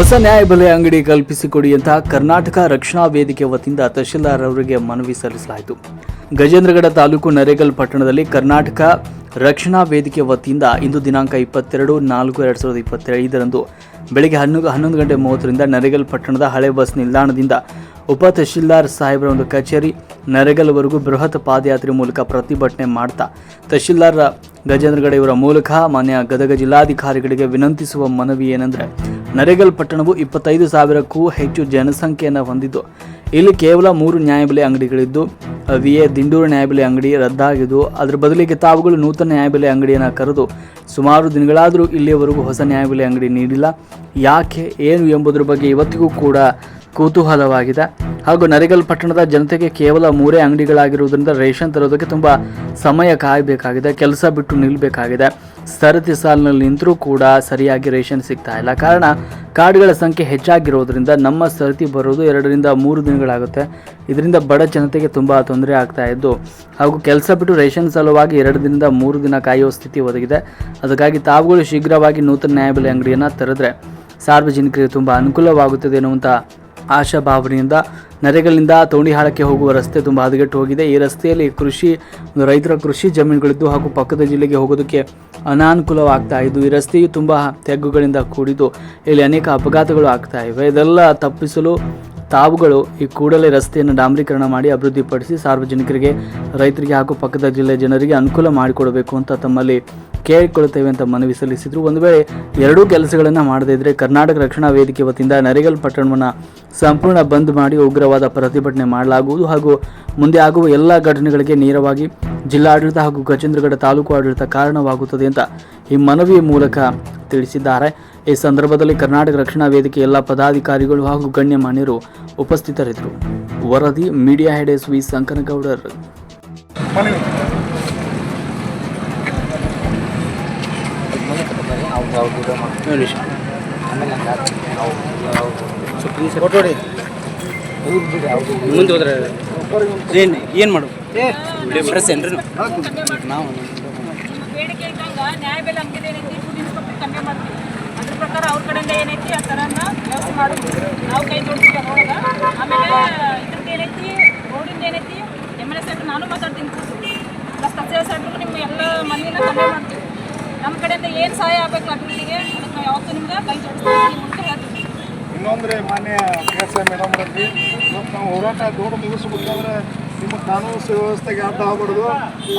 ಹೊಸ ನ್ಯಾಯಬೆಲೆ ಅಂಗಡಿ ಕಲ್ಪಿಸಿಕೊಡಿ ಅಂತ ಕರ್ನಾಟಕ ರಕ್ಷಣಾ ವೇದಿಕೆ ವತಿಯಿಂದ ತಹಶೀಲ್ದಾರ್ ಅವರಿಗೆ ಮನವಿ ಸಲ್ಲಿಸಲಾಯಿತು. ಗಜೇಂದ್ರಗಡ ತಾಲೂಕು ನರೇಗಲ್ ಪಟ್ಟಣದಲ್ಲಿ ಕರ್ನಾಟಕ ರಕ್ಷಣಾ ವೇದಿಕೆ ವತಿಯಿಂದ ಇಂದು ದಿನಾಂಕ ಇಪ್ಪತ್ತೆರಡು ನಾಲ್ಕು ಎರಡು ಸಾವಿರದ ಇಪ್ಪತ್ತೈದರಂದು ಬೆಳಗ್ಗೆ ಹನ್ನೊಂದು ಹನ್ನೊಂದು ಗಂಟೆ ಮೂವತ್ತರಿಂದ ನರೇಗಲ್ ಪಟ್ಟಣದ ಹಳೆ ಬಸ್ ನಿಲ್ದಾಣದಿಂದ ಉಪ ತಹಶೀಲ್ದಾರ್ ಸಾಹೇಬರ ಒಂದು ಕಚೇರಿ ನರೇಗಲ್ವರೆಗೂ ಬೃಹತ್ ಪಾದಯಾತ್ರೆ ಮೂಲಕ ಪ್ರತಿಭಟನೆ ಮಾಡ್ತಾ ತಹಶೀಲ್ದಾರ್ ಗಜೇಂದ್ರಗಡ ಇವರ ಮೂಲಕ ಮಾನ್ಯ ಗದಗ ಜಿಲ್ಲಾಧಿಕಾರಿಗಳಿಗೆ ವಿನಂತಿಸುವ ಮನವಿ ಏನೆಂದರೆ ನರೇಗಲ್ ಪಟ್ಟಣವು ಇಪ್ಪತ್ತೈದು ಸಾವಿರಕ್ಕೂ ಹೆಚ್ಚು ಜನಸಂಖ್ಯೆಯನ್ನು ಹೊಂದಿದ್ದು, ಇಲ್ಲಿ ಕೇವಲ ಮೂರು ನ್ಯಾಯಬೆಲೆ ಅಂಗಡಿಗಳಿದ್ದು ವಿ ಎ ದಿಂಡೂರು ನ್ಯಾಯಬೆಲೆ ಅಂಗಡಿ ರದ್ದಾಗಿದ್ದು, ಅದರ ಬದಲಿಗೆ ತಾವುಗಳು ನೂತನ ನ್ಯಾಯಬೆಲೆ ಅಂಗಡಿಯನ್ನು ಕರೆದು ಸುಮಾರು ದಿನಗಳಾದರೂ ಇಲ್ಲಿಯವರೆಗೂ ಹೊಸ ನ್ಯಾಯಬೆಲೆ ಅಂಗಡಿ ನೀಡಿಲ್ಲ. ಯಾಕೆ, ಏನು ಎಂಬುದರ ಬಗ್ಗೆ ಇವತ್ತಿಗೂ ಕೂಡ ಕುತೂಹಲವಾಗಿದೆ. ಹಾಗೂ ನರಿಗಲ್ ಪಟ್ಟಣದ ಜನತೆಗೆ ಕೇವಲ ಮೂರೇ ಅಂಗಡಿಗಳಾಗಿರುವುದರಿಂದ ರೇಷನ್ ತರೋದಕ್ಕೆ ತುಂಬ ಸಮಯ ಕಾಯಬೇಕಾಗಿದೆ, ಕೆಲಸ ಬಿಟ್ಟು ನಿಲ್ಲಬೇಕಾಗಿದೆ ಸರತಿ ಸಾಲಿನಲ್ಲಿ ನಿಂತರೂ ಕೂಡ ಸರಿಯಾಗಿ ರೇಷನ್ ಸಿಗ್ತಾ ಇಲ್ಲ. ಕಾರಣ ಕಾರ್ಡ್ಗಳ ಸಂಖ್ಯೆ ಹೆಚ್ಚಾಗಿರೋದ್ರಿಂದ ನಮ್ಮ ಸರತಿ ಬರೋದು ಎರಡರಿಂದ ಮೂರು ದಿನಗಳಾಗುತ್ತೆ. ಇದರಿಂದ ಬಡ ಜನತೆಗೆ ತುಂಬ ತೊಂದರೆ ಆಗ್ತಾ ಇದ್ದು, ಹಾಗೂ ಕೆಲಸ ಬಿಟ್ಟು ರೇಷನ್ ಸಲುವಾಗಿ ಎರಡು ದಿನದಿಂದ ಮೂರು ದಿನ ಕಾಯುವ ಸ್ಥಿತಿ ಒದಗಿದೆ. ಅದಕ್ಕಾಗಿ ತಾವುಗಳು ಶೀಘ್ರವಾಗಿ ನೂತನ ನ್ಯಾಯಬೆಲೆ ಅಂಗಡಿಯನ್ನು ತೆರೆದ್ರೆ ಸಾರ್ವಜನಿಕರಿಗೆ ತುಂಬ ಅನುಕೂಲವಾಗುತ್ತದೆ ಎನ್ನುವಂಥ ಆಶಾಭಾವನೆಯಿಂದ ನರೆಗಳಿಂದ ತೋಣಿಹಾಳಕ್ಕೆ ಹೋಗುವ ರಸ್ತೆ ತುಂಬ ಹದಗೆಟ್ಟು ಹೋಗಿದೆ. ಈ ರಸ್ತೆಯಲ್ಲಿ ಕೃಷಿ, ರೈತರ ಕೃಷಿ ಜಮೀನುಗಳಿದ್ದು ಹಾಗೂ ಪಕ್ಕದ ಜಿಲ್ಲೆಗೆ ಹೋಗೋದಕ್ಕೆ ಅನಾನುಕೂಲವಾಗ್ತಾ ಇದ್ದು, ಈ ರಸ್ತೆಯು ತುಂಬ ತೆಗ್ಗುಗಳಿಂದ ಕೂಡಿದ್ದು, ಇಲ್ಲಿ ಅನೇಕ ಅಪಘಾತಗಳು ಆಗ್ತಾ ಇವೆ. ಇದೆಲ್ಲ ತಪ್ಪಿಸಲು ತಾವುಗಳು ಈ ಕೂಡಲೇ ರಸ್ತೆಯನ್ನು ಡಾಂಬರೀಕರಣ ಮಾಡಿ ಅಭಿವೃದ್ಧಿಪಡಿಸಿ ಸಾರ್ವಜನಿಕರಿಗೆ, ರೈತರಿಗೆ ಹಾಗೂ ಪಕ್ಕದ ಜಿಲ್ಲೆ ಜನರಿಗೆ ಅನುಕೂಲ ಮಾಡಿಕೊಡಬೇಕು ಅಂತ ತಮ್ಮಲ್ಲಿ ಕೇಳಿಕೊಳ್ಳುತ್ತೇವೆ ಅಂತ ಮನವಿ ಸಲ್ಲಿಸಿದ್ರು. ಒಂದು ವೇಳೆ ಎರಡೂ ಕೆಲಸಗಳನ್ನು ಮಾಡದೇ ಇದ್ರೆ ಕರ್ನಾಟಕ ರಕ್ಷಣಾ ವೇದಿಕೆ ವತಿಯಿಂದ ನರೇಗಲ್ ಪಟ್ಟಣವನ್ನು ಸಂಪೂರ್ಣ ಬಂದ್ ಮಾಡಿ ಉಗ್ರವಾದ ಪ್ರತಿಭಟನೆ ಮಾಡಲಾಗುವುದು ಹಾಗೂ ಮುಂದೆ ಆಗುವ ಎಲ್ಲ ಘಟನೆಗಳಿಗೆ ನೇರವಾಗಿ ಜಿಲ್ಲಾಡಳಿತ ಹಾಗೂ ಗಜೇಂದ್ರಗಡ ತಾಲೂಕು ಆಡಳಿತ ಕಾರಣವಾಗುತ್ತದೆ ಅಂತ ಈ ಮನವಿಯ ಮೂಲಕ ತಿಳಿಸಿದ್ದಾರೆ. ಈ ಸಂದರ್ಭದಲ್ಲಿ ಕರ್ನಾಟಕ ರಕ್ಷಣಾ ವೇದಿಕೆ ಎಲ್ಲ ಪದಾಧಿಕಾರಿಗಳು ಹಾಗೂ ಗಣ್ಯಮಾನ್ಯರು ಉಪಸ್ಥಿತರಿದ್ದರು. ವರದಿ media head S V Sankanagoudar ಮುಂದೆ ಪ್ರಕಾರ ಅವ್ರ ಕಡೆಯಿಂದ ಏನೈತಿ ಆ ಥರನ ವ್ಯವಸ್ಥೆ ಮಾಡೋದು ನಾವು ಕೈ ಜೋಡಿಸ್ತೀವಿ ಅದ್ರೊಳಗೆ ಆಮೇಲೆ ಇದ್ರದ್ದು ಏನೈತಿ, ರೋಡಿಂದ ಏನೈತಿ ಎಂ ಎಲ್ ಎ ಸಾಹೇಬ್ರು ನಾನು ಮಾತಾಡ್ತೀನಿ ಕೂತು ಪ್ಲಸ್ ತಹಸೀಲ್ ಸೆಂಟ್ರ್ ನಿಮ್ಮ ಎಲ್ಲ ಮನೆಯನ್ನ ಕಮ್ಮಿ ಮಾಡ್ತೀವಿ. ನಮ್ಮ ಕಡೆಯಿಂದ ಏನು ಸಹಾಯ ಆಗಬೇಕು ಅಭಿವೃದ್ಧಿಗೆ, ಅದಕ್ಕೆ ನಾವು ಯಾವತ್ತೂ ನಿಮ್ಗೆ ಕೈ ಜೋಡಿಸ್ತೀವಿ ಮುಂದೆ ಹೇಳ್ತೀವಿ. ಇನ್ನೊಂದ್ರೆ ಮಾನ್ಯ ಮೇಡಮ್ ನಾವು ಹೋರಾಟ ದೂರ ಮುಗಿಸ್ಬೇಕಾದ್ರೆ ನಿಮ್ಮ ಕಾನೂನು ಸುವ್ಯವಸ್ಥೆಗೆ ಅಡ್ಡ ಆಗ್ಬಾರ್ದು.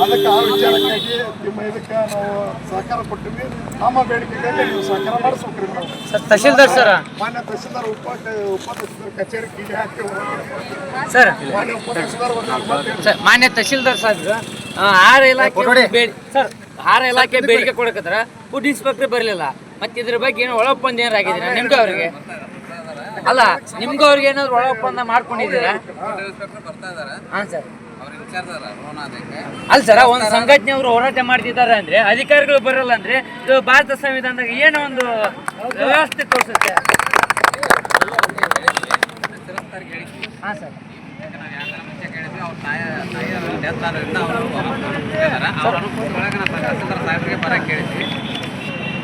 ಅದಕ್ಕೆ ಆ ವಿಚಾರಕ್ಕಾಗಿ ನಿಮ್ಮ ಇದಕ್ಕೆ ನಾವು ಸಹಕಾರ ಕೊಟ್ಟಿದ್ವಿ ನಮ್ಮ ಬೇಡಿಕೆಗಳಲ್ಲಿ ನೀವು ಸಹಕಾರ ಮಾಡಿಸ್ಬೇಕ್ರಿ ಸರ್ ತಹಶೀಲ್ದಾರ್ ಸರ್. ಮಾನ್ಯ ತಹಶೀಲ್ದಾರ್ ಉಪ ಉಪ ತಹಸೀಲ್ದಾರ್ ಕಚೇರಿ ಕೀಲಿ ಹಾಕಿ ಸರ್ ಮಾನ್ಯ ಹೇಳಿ. ಸರ್ ಮಾನ್ಯ ತಹಶೀಲ್ದಾರ್ ಸಾಹೇಬ್ರು ಆ, ಆಹಾರ ಇಲಾಖೆ ಬೇಡಿ ಸರ್ ಆಹಾರ ಇಲಾಖೆ ಬೇಡಿಕೆ ಕೊಡಕತ್ರ ಫುಡ್ ಇನ್ಸ್ಪೆಕ್ಟರ್ ಬರಲಿಲ್ಲ. ಮತ್ತೆ ಇದ್ರ ಬಗ್ಗೆ ಏನು ಒಳಪಂದ ಏನಾರ ಆಗಿದೆ ಆಗಿದ್ದೀರಾ? ನಿಮ್ಗೆ ಅವ್ರಿಗೆ. ಅಲ್ಲ, ನಿಮ್ಗೂ ಅವ್ರಿಗೆ ಏನಾದ್ರು ಒಳ ಒಪ್ಪಂದ ಮಾಡ್ಕೊಂಡಿದ್ದೀರಾ? ಹಾಂ ಸರ್. ಅಲ್ಲ ಸರ್, ಒಂದು ಸಂಘಟನೆ ಅವರು ಹೋರಾಟ ಮಾಡ್ತಿದ್ದಾರೆ ಅಂದ್ರೆ, ಅಧಿಕಾರಿಗಳು ಬರಲ್ಲ ಅಂದ್ರೆ, ಇದು ಭಾರತ ಸಂವಿಧಾನದಾಗ ಏನೋ ಒಂದು ವ್ಯವಸ್ಥೆ ತೋರಿಸುತ್ತೆ. ಹಾಂ ಸರ್.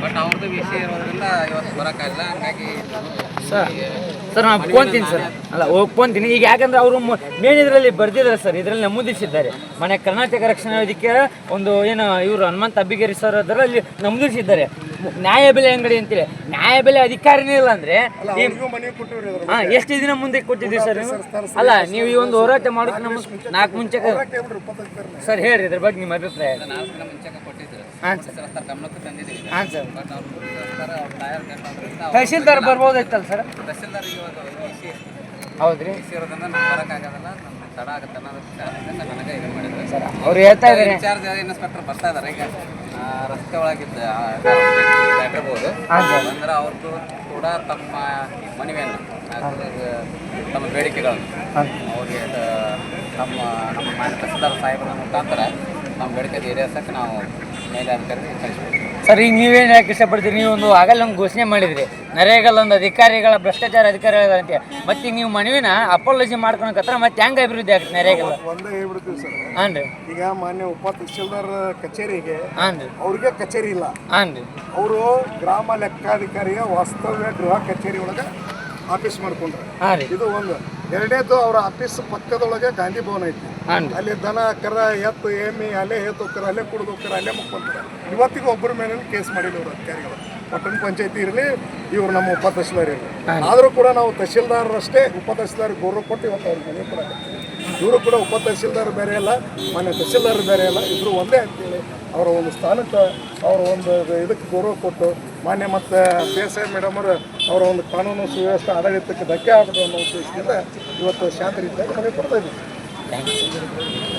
ಬಟ್ ಅವ್ರದ್ದು ವಿಷಯ ಇರೋದ್ರಿಂದ ಇವತ್ತು ಬರೋಕ್ಕಾಗಲ್ಲ ಹಂಗಾಗಿ ಸರ್. ಸರ್, ನಾನು ಒಪ್ಕೊಂತೀನಿ ಸರ್. ಅಲ್ಲ ಒಪ್ಕೊಂತೀನಿ ಈಗ ಯಾಕಂದ್ರೆ ಅವರು ಮೇನ್ ಇದರಲ್ಲಿ ಬರ್ದಿದ್ದಾರೆ ಸರ್. ಇದರಲ್ಲಿ ನಮೂದಿಸಿದ್ದಾರೆ. ಮನೆ ಕರ್ನಾಟಕ ರಕ್ಷಣಾ ವೇದಿಕೆ ಒಂದು ಏನು ಇವರು ಹನುಮಂತ ಅಬ್ಬಿಗೇರಿ ಸರ್ ಅದರಲ್ಲಿ ನಮೂದಿಸಿದ್ದಾರೆ. ನ್ಯಾಯಬೆಲೆ ಅಂಗಡಿ ಅಂತೇಳಿ ನ್ಯಾಯ ಬೆಲೆ ಅಧಿಕಾರಿನೇ ಇಲ್ಲ ಅಂದ್ರೆ ಹಾ ಎಷ್ಟು ದಿನ ಮುಂದೆ ಕೊಟ್ಟಿದ್ದೀವಿ ಸರ್ ನೀವು? ಅಲ್ಲ ನೀವು ಈ ಒಂದು ಹೋರಾಟ ಮಾಡೋಕೆ ನಮ್ಮ ನಾಲ್ಕು ಮುಂಚೆ ಸರ್ ಹೇಳ್ರಿ ಇದ್ರ ಬಗ್ಗೆ ನಿಮ್ಮ ಅಭಿಪ್ರಾಯ ಹಾಂ ಸರ್. ಸರ್ ಹಾಂ ತಹಶೀಲ್ದಾರ್ ಬರ್ಬೋದಾಯ್ತಲ್ಲ ಸರ್? ಹೌದ್ರಿ. ತಡ ಆಗುತ್ತೆ ಅನ್ನೋದು ಕಾರಣದಿಂದ ನನಗೆ ಇದು ಮಾಡಿದ್ರು ಸರ್ ಅವ್ರು ಹೇಳ್ತಾ ಇದ್ದಾರೆ. ಇನ್ಚಾರ್ಜ್ ಇನ್ಸ್ಪೆಕ್ಟರ್ ಬರ್ತಾ ಇದಾರೆ ಈಗ ರಸ್ತೆ ಒಳಗಿದ್ದ ಅಂದ್ರೆ ಅವ್ರದ್ದು ಕೂಡ ತಮ್ಮ ಮನವಿಯನ್ನು ತಮ್ಮ ಬೇಡಿಕೆಗಳನ್ನು ಅವ್ರಿಗೆ ನಮ್ಮ ನಮ್ಮ ಮಾನ್ಯ ತಹಸೀಲ್ದಾರ್ ಸಾಹೇಬರ ಮುಖಾಂತರ ನಮ್ಮ ಬೇಡಿಕೆ ಈಡೇರಿಸಕ್ಕೆ ನಾವು ಕಳಿಸ್ಬೇಕು. ಸರ್ ಈಗ ನೀವೇನು ಯಾಕೆ ಇಷ್ಟಪಡ್ತೀರಿ? ನೀವು ಒಂದು ಆಗಲ್ಲ ಒಂದು ಘೋಷಣೆ ಮಾಡಿದ್ರಿ. ನರೇಗಲ್ಲ ಒಂದು ಅಧಿಕಾರಿಗಳ ಭ್ರಷ್ಟಾಚಾರ ಅಧಿಕಾರಿಗಳ ಅಂತ ಮತ್ತೆ ಈಗ ನೀವು ಮನವಿನ ಅಪಾಲಜಿ ಮಾಡ್ಕೊಳಕತ್ರ ಮತ್ತೆ ಹೆಂಗೆ ಅಭಿವೃದ್ಧಿ ಆಗ್ತದೆ ನರೇಗಲ್ಲ ಒಂದೇ ಹೇಳ್ಬಿಡ್ತೀವಿ ಸರ್. ಹಾಂ ರೀ. ಈಗ ಮಾನ್ಯ ಉಪ ತಹಸೀಲ್ದಾರ್ ಕಚೇರಿಗೆ ಹಾಂ ರೀ. ಅವ್ರಿಗೆ ಕಚೇರಿ ಇಲ್ಲ. ಹಾಂ ರೀ. ಅವರು ಗ್ರಾಮ ಲೆಕ್ಕಾಧಿಕಾರಿಯ ವಾಸ್ತವ್ಯ ಗೃಹ ಕಚೇರಿ ಒಳಗೆ ಆಫೀಸ್ ಮಾಡ್ಕೊಂಡ್ರು. ಹಾಂ ರೀ. ಇದು ಒಂದು. ಎರಡನೇದು ಅವರ ಆಫೀಸ್ ಪಕ್ಕದೊಳಗೆ ಗಾಂಧಿ ಭವನ ಐತಿ. ಅಲ್ಲಿ ದನ ಕರ ಎತ್ತು ಎಮ್ಮಿ ಅಲ್ಲೇ ಎತ್ತು ಹೋಗ್ತಾರೆ ಅಲ್ಲೇ ಕುಡಿದು ಹೋಗ್ತಾರೆ ಅಲ್ಲೇ ಮುಕ್ಕೊಂತಾರೆ. ಇವತ್ತಿಗೂ ಒಬ್ಬರ ಮೇಲೆ ಕೇಸ್ ಮಾಡಿಲ್ಲ ಅವರು ಅಧಿಕಾರಿಗಳು. ಪಟ್ಟಣ ಪಂಚಾಯತಿ ಇರಲಿ ಇವರು ನಮ್ಮ ಉಪ ತಹಶೀಲ್ದಾರ್ ಇರಲಿ. ಆದರೂ ಕೂಡ ನಾವು ತಹಶೀಲ್ದಾರರಷ್ಟೇ ಉಪ ತಹಶೀಲ್ದಾರ್ ಗೌರವ ಕೊಟ್ಟು ಇವತ್ತು ಅವ್ರಿಗೆ ಮನೆ ಕೊಡಕ್ಕೆ. ಇವರು ಕೂಡ ಉಪ ತಹಶೀಲ್ದಾರ್ ಬೇರೆ ಅಲ್ಲ ಮನೆ ತಹಶೀಲ್ದಾರ್ ಬೇರೆ ಅಲ್ಲ ಇಬ್ಬರು ಒಂದೇ ಅಂತೇಳಿ ಅವರ ಒಂದು ಸ್ಥಾನಕ್ಕೆ ಅವರ ಒಂದು ಇದಕ್ಕೆ ಗೌರವ ಕೊಟ್ಟು ಮಾನ್ಯ ಮತ್ತು ಪಿ ಎಸ್ ಐ ಮೇಡಮ್ ಅವರು ಅವರ ಒಂದು ಕಾನೂನು ಸುವ್ಯವಸ್ಥೆ ಆಡಳಿತಕ್ಕೆ ಧಕ್ಕೆ ಆಗೋದು ಅನ್ನೋ ಉದ್ದೇಶದಿಂದ ಇವತ್ತು ಶಾಂತ ರೀತಿಯಾಗಿ ಮನೆ ಕೊಡ್ತಾ ಇದ್ದೀವಿ Thank you.